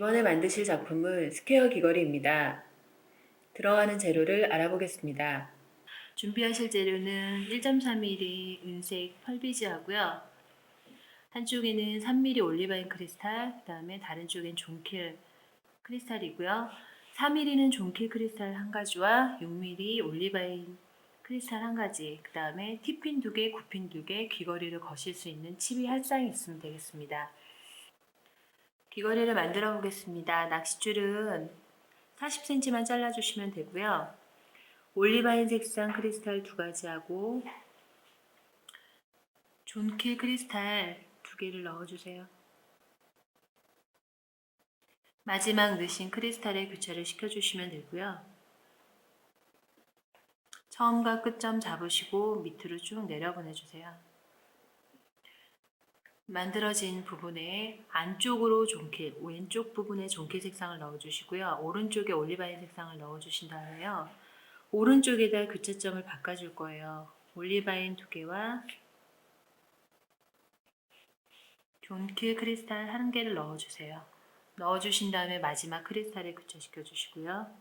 이번에 만드실 작품은 스퀘어 귀걸이입니다. 들어가는 재료를 알아보겠습니다. 준비하실 재료는 1.3mm 은색 펄비지하고요. 한쪽에는 3mm 올리바인 크리스탈, 그 다음에 다른 쪽엔 종킬 크리스탈이고요. 4mm는 종킬 크리스탈 한 가지와 6mm 올리바인 크리스탈 한 가지, 그 다음에 티핀 두 개, 구핀 두 개, 귀걸이를 거실 수 있는 칩이 한쌍 있으면 되겠습니다. 귀걸이를 만들어 보겠습니다. 낚싯줄은 40cm만 잘라주시면 되고요. 올리바인 색상 크리스탈 두 가지하고 존킬 크리스탈 두 개를 넣어주세요. 마지막 넣으신 크리스탈에 교차를 시켜주시면 되고요. 처음과 끝점 잡으시고 밑으로 쭉 내려 보내주세요. 만들어진 부분에 안쪽으로 종킬, 왼쪽 부분에 종킬 색상을 넣어주시고요. 오른쪽에 올리바인 색상을 넣어주신 다음에요. 오른쪽에다 교차점을 바꿔줄 거예요. 올리바인 두 개와 존킬 크리스탈 한 개를 넣어주세요. 넣어주신 다음에 마지막 크리스탈에 교차시켜 주시고요.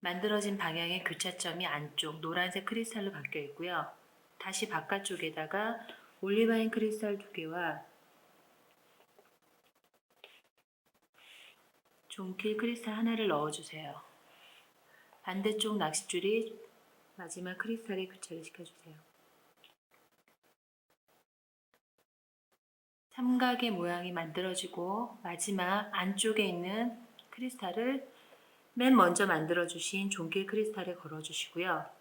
만들어진 방향의 교차점이 안쪽 노란색 크리스탈로 바뀌어 있고요. 다시 바깥쪽에다가 올리바인 크리스탈 두 개와 종킬 크리스탈 하나를 넣어주세요. 반대쪽 낚싯줄이 마지막 크리스탈에 교차를 시켜주세요. 삼각의 모양이 만들어지고 마지막 안쪽에 있는 크리스탈을 맨 먼저 만들어 주신 종킬 크리스탈에 걸어 주시고요.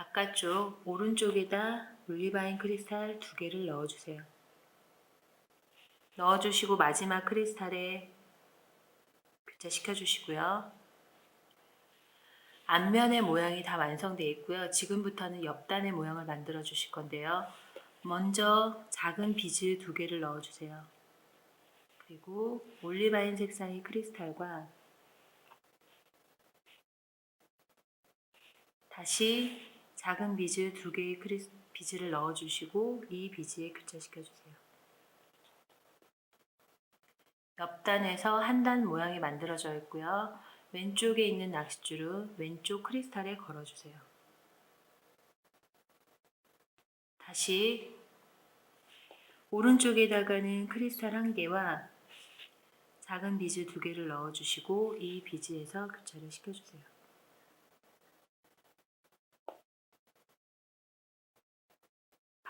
바깥쪽 오른쪽에다 올리바인 크리스탈 두 개를 넣어주세요. 넣어주시고 마지막 크리스탈에 교차시켜 주시고요. 앞면의 모양이 다 완성되어 있고요. 지금부터는 옆단의 모양을 만들어 주실 건데요. 먼저 작은 비즈 두 개를 넣어 주세요. 그리고 올리바인 색상의 크리스탈과 다시 작은 비즈 두 개의 크리스, 비즈를 넣어 주시고 이 비즈에 교차시켜 주세요. 옆단에서 한 단 모양이 만들어져 있고요. 왼쪽에 있는 낚싯줄은 왼쪽 크리스탈에 걸어주세요. 다시 오른쪽에다가는 크리스탈 한 개와 작은 비즈 두 개를 넣어주시고 이 비즈에서 교차를 시켜주세요.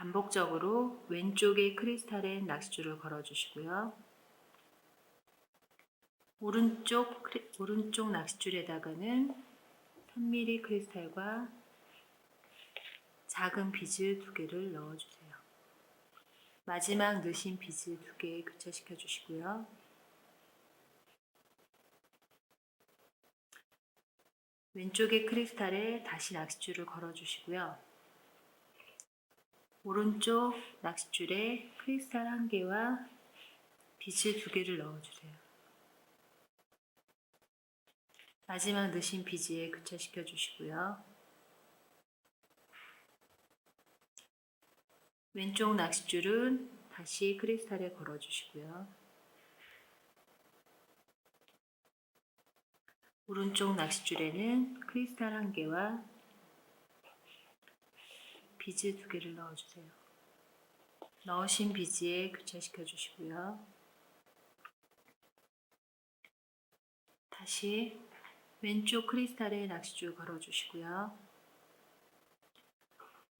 반복적으로 왼쪽에 크리스탈에 낚싯줄을 걸어주시고요. 오른쪽 오른쪽 낚싯줄에다가는 3mm 크리스탈과 작은 비즈 두 개를 넣어주세요. 마지막 넣으신 비즈 두 개 교차시켜 주시고요. 왼쪽의 크리스탈에 다시 낚싯줄을 걸어 주시고요. 오른쪽 낚싯줄에 크리스탈 한 개와 비즈 두 개를 넣어주세요. 마지막 넣으신 비즈에 교차시켜 주시고요. 왼쪽 낚싯줄은 다시 크리스탈에 걸어 주시고요. 오른쪽 낚싯줄에는 크리스탈 한 개와 비즈 두 개를 넣어주세요. 넣으신 비즈에 교차시켜 주시고요. 다시 왼쪽 크리스탈에 낚싯줄 걸어주시고요.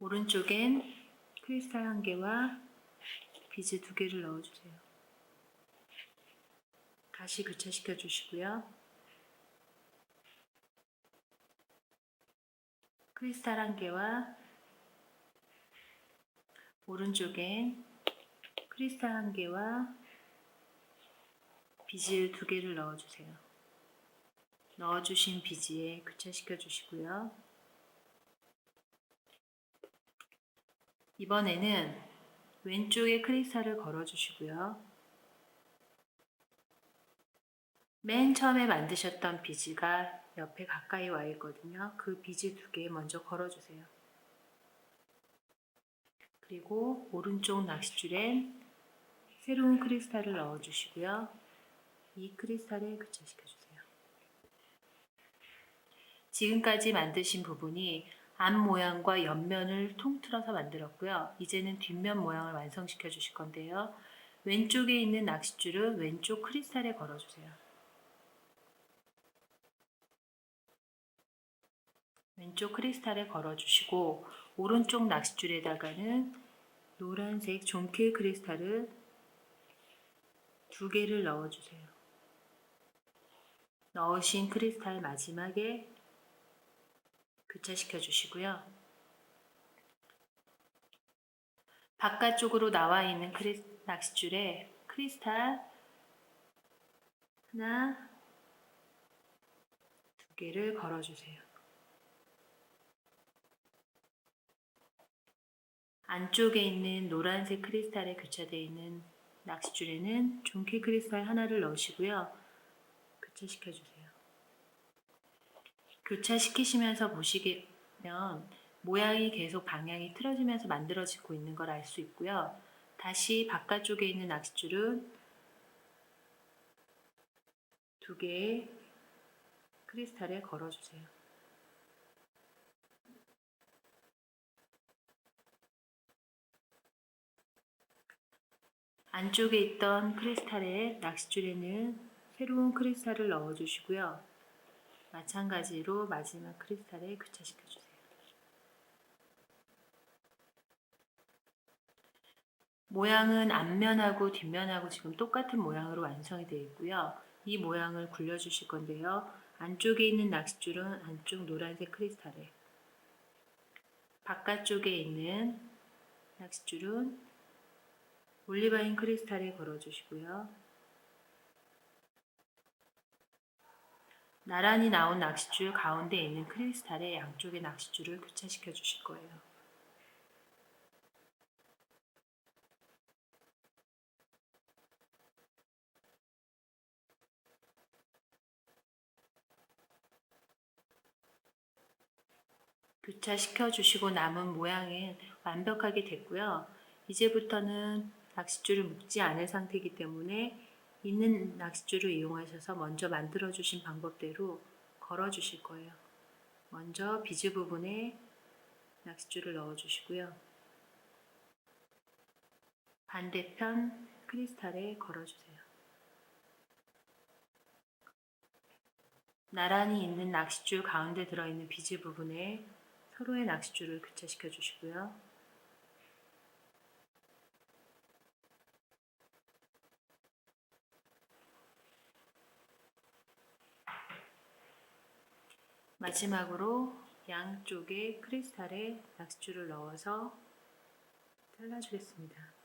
오른쪽엔 크리스탈 한 개와 비즈 두 개를 넣어주세요. 다시 교차시켜 주시고요. 크리스탈 한 개와 오른쪽엔 크리스탈 한 개와 비즈 두 개를 넣어주세요. 넣어주신 비즈에 교차시켜 주시고요. 이번에는 왼쪽에 크리스탈을 걸어 주시고요. 맨 처음에 만드셨던 비즈가 옆에 가까이 와 있거든요. 그 비즈 두 개 먼저 걸어 주세요. 그리고 오른쪽 낚싯줄엔 새로운 크리스탈을 넣어 주시고요. 이 크리스탈에 교차시켜 주세요. 지금까지 만드신 부분이 앞 모양과 옆면을 통틀어서 만들었고요. 이제는 뒷면 모양을 완성시켜 주실 건데요. 왼쪽에 있는 낚싯줄을 왼쪽 크리스탈에 걸어 주세요. 왼쪽 크리스탈에 걸어 주시고 오른쪽 낚싯줄에다가는 노란색 존킬 크리스탈을 두 개를 넣어 주세요. 넣으신 크리스탈 마지막에 교차시켜 주시고요. 바깥쪽으로 나와 있는 크리, 낚싯줄에 크리스탈 하나, 두 개를 걸어 주세요. 안쪽에 있는 노란색 크리스탈에 교차되어 있는 낚싯줄에는 종키 크리스탈 하나를 넣으시고요. 교차시켜 주세요. 교차시키시면서 보시면 모양이 계속 방향이 틀어지면서 만들어지고 있는 걸 알 수 있고요. 다시 바깥쪽에 있는 낚싯줄은 두 개의 크리스탈에 걸어주세요. 안쪽에 있던 크리스탈에 낚싯줄에는 새로운 크리스탈을 넣어주시고요. 마찬가지로 마지막 크리스탈에 교차시켜 주세요. 모양은 앞면하고 뒷면하고 지금 똑같은 모양으로 완성이 되어 있고요. 이 모양을 굴려 주실 건데요. 안쪽에 있는 낚싯줄은 안쪽 노란색 크리스탈에 바깥쪽에 있는 낚싯줄은 올리바인 크리스탈에 걸어 주시고요. 나란히 나온 낚싯줄 가운데 있는 크리스탈에 양쪽의 낚싯줄을 교차시켜 주실 거예요. 교차시켜 주시고 남은 모양은 완벽하게 됐고요. 이제부터는 낚싯줄을 묶지 않을 상태이기 때문에 있는 낚싯줄을 이용하셔서 먼저 만들어 주신 방법대로 걸어 주실 거예요. 먼저 비즈 부분에 낚싯줄을 넣어 주시고요. 반대편 크리스탈에 걸어 주세요. 나란히 있는 낚싯줄 가운데 들어있는 비즈 부분에 서로의 낚싯줄을 교차시켜 주시고요. 마지막으로 양쪽에 크리스탈에 낚싯줄을 넣어서 잘라주겠습니다.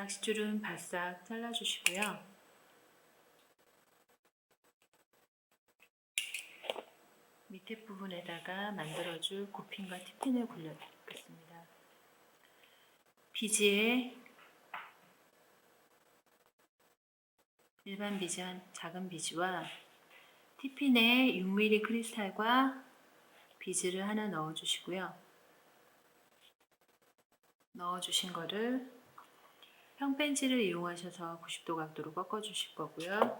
낚싯줄은 바싹 잘라주시고요. 밑에 부분에다가 만들어줄 고핀과 티핀을 굴려주겠습니다. 비지에 일반 비지 한 작은 비지와 티핀에 6mm 크리스탈과 비즈를 하나 넣어주시고요. 넣어주신 거를 평벤치를 이용하셔서 90도 각도로 꺾어 주실 거고요.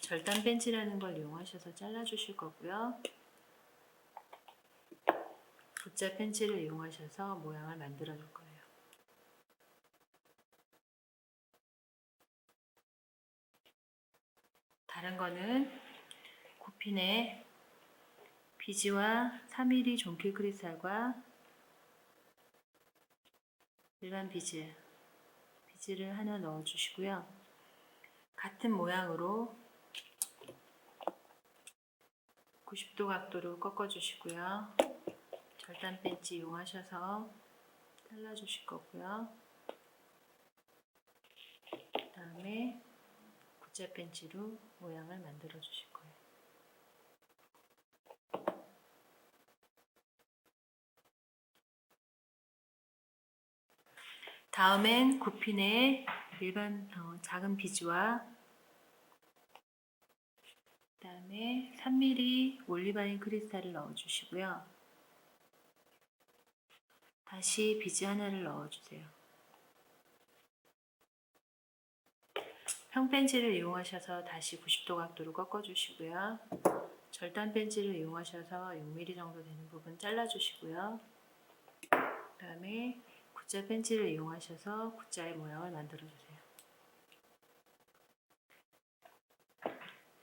절단 벤치라는 걸 이용하셔서 잘라 주실 거고요. 붓자 펜치를 이용하셔서 모양을 만들어 줄 거예요. 다른 거는 고핀에 비지와 3mm 종킬 크리스탈과 일반 비즈 비즈를 하나 넣어 주시고요. 같은 모양으로 90도 각도로 꺾어 주시고요. 절단 벤치 이용하셔서 잘라 주실 거고요. 그 다음에 굿자 벤치로 모양을 만들어 거예요. 다음엔 구핀에 일반 어, 작은 비즈와 그 다음에 3mm 올리바인 크리스탈을 넣어주시고요. 다시 비즈 하나를 넣어주세요. 평펜치를 이용하셔서 다시 90도 각도로 꺾어주시고요. 절단 펜치를 이용하셔서 6mm 정도 되는 부분 잘라주시고요. 그 다음에 굿자 펜치를 이용하셔서 굿자의 모양을 만들어주세요.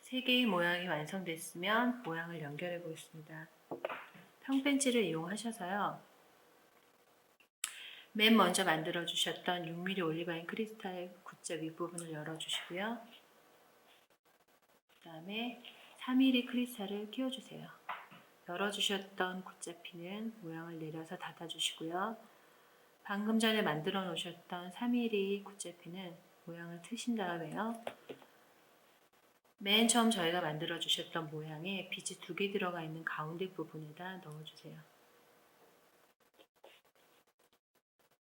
세 개의 모양이 완성됐으면 모양을 연결해 보겠습니다. 평펜치를 이용하셔서요. 맨 먼저 만들어 주셨던 6mm 올리바인 크리스탈 굿자 윗부분을 열어 주시고요. 그 다음에 3mm 크리스탈을 끼워 주세요. 열어 주셨던 굿자 핀은 모양을 내려서 닫아 주시고요. 방금 전에 만들어 놓으셨던 3mm 굿자 핀은 모양을 트신 다음에요. 맨 처음 저희가 만들어 주셨던 모양에 비즈 두개 들어가 있는 가운데 부분에다 넣어 주세요.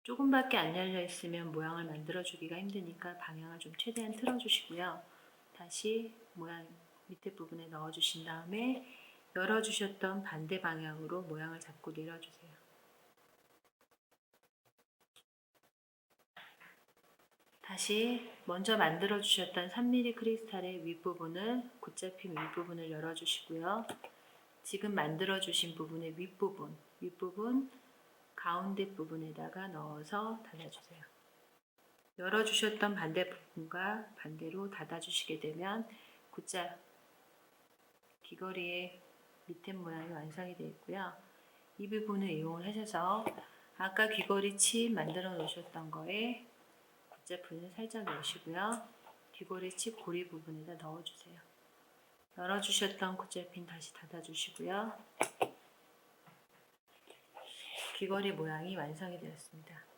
조금밖에 안 열려 있으면 모양을 만들어 주기가 힘드니까 방향을 좀 최대한 틀어 주시고요. 다시 모양 밑에 부분에 넣어 주신 다음에 열어 주셨던 반대 방향으로 모양을 잡고 내려 주세요. 다시 먼저 만들어 주셨던 3mm 크리스탈의 윗부분을 굿잡힌 윗부분을 열어 주시고요. 지금 만들어 주신 부분의 윗부분, 윗부분 가운데 부분에다가 넣어서 닫아 주세요. 열어 주셨던 반대 부분과 반대로 닫아 주시게 되면 굿자 귀걸이의 밑에 모양이 완성이 되어 있고요. 이 부분을 이용을 하셔서 아까 귀걸이 칩 만들어 놓으셨던 거에 굿자푼을 살짝 넣으시고요. 귀걸이 칩 고리 부분에다 넣어주세요. 열어주셨던 굿자핀 다시 닫아주시고요. 귀걸이 모양이 완성이 되었습니다.